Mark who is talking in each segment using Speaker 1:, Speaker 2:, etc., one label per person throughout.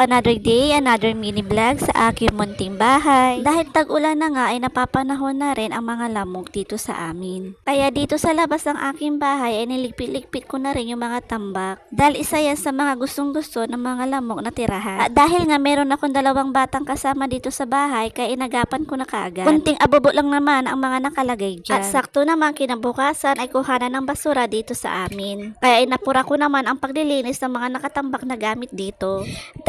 Speaker 1: another day, another mini vlog sa aking munting bahay. Dahil tag-ulan na nga ay napapanahon na rin ang mga lamok dito sa amin. Kaya dito sa labas ng aking bahay ay niligpit-ligpit ko na rin yung mga tambak. Dahil isa yan sa mga gustong-gusto ng mga lamok na tirahan. At dahil nga meron akong dalawang batang kasama dito sa bahay, kaya inagapan ko na kaagad. Kunting abubo lang naman ang mga nakalagay dyan. At sakto naman kinabukasan ay kuhanan ng basura dito sa amin. Kaya inapura ko naman ang paglilinis ng mga nakatambak na gamit dito.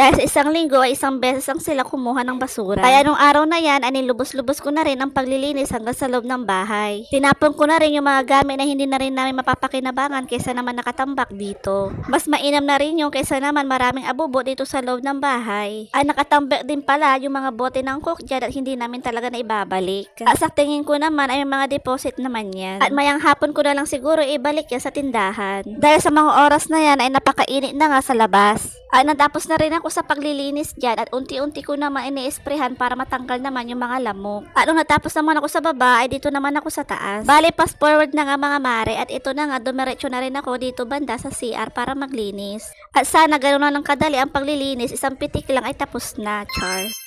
Speaker 1: Sa isang linggo ay isang beses ang sila kumuha ng basura. Kaya nung araw na yan ay nilubos-lubos ko na rin ang paglilinis hanggang sa loob ng bahay. Tinapon ko na rin yung mga gamit na hindi na rin namin mapapakinabangan kaysa naman nakatambak dito. Mas mainam na rin yung kaysa naman maraming abubo dito sa loob ng bahay. Ay nakatambak din pala yung mga bote ng cook dyan at hindi namin talaga na ibabalik. At sa tingin ko naman ay may mga deposit naman yan. At mayang hapon ko na lang siguro ibalik yan sa tindahan. Dahil sa mga oras na yan ay napakainit na nga sa labas. Ay natapos na rin ako sa paglilinis dyan at unti-unti ko naman ini-sprayhan para matanggal naman yung mga lamok. At nung natapos naman ako sa baba ay dito naman ako sa taas. Bali fast forward na nga mga mare at ito na nga dumiretso na rin ako dito banda sa CR para maglinis. At sana gano'n na ng kadali ang paglilinis isang pitik lang ay tapos na, char.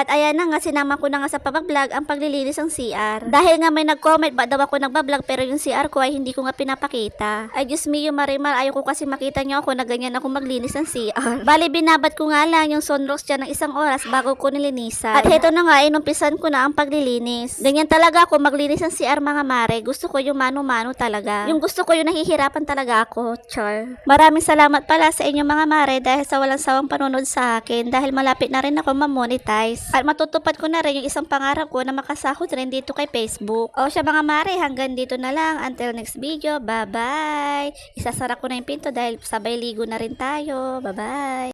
Speaker 1: At ayan na nga, sinama ko na nga sa pabag-vlog ang paglilinis ng CR. Dahil nga may nag-comment ba daw ako nagbablog pero yung CR ko ay hindi ko nga pinapakita. Ay Diyos me, yung marimar, ayaw ko kasi makita niyo ako na ganyan ako maglinis ng CR. Bali, binabat ko nga lang yung sunrocks dyan ng isang oras bago ko nilinisan. At heto na nga, inumpisan ko na ang paglilinis. Ganyan talaga ako maglinis ng CR mga mare. Gusto ko yung mano-mano talaga. Yung gusto ko yung nahihirapan talaga ako, char. Maraming salamat pala sa inyo mga mare dahil sa walang sawang panunod sa akin dahil malapit na rin ako mamonetize. At matutupad ko na rin yung isang pangarap ko na makasahod rin dito kay Facebook. O siya mga mare, hanggang dito na lang. Until next video, bye-bye! Isasara ko na yung pinto dahil sabay ligo na rin tayo. Bye-bye!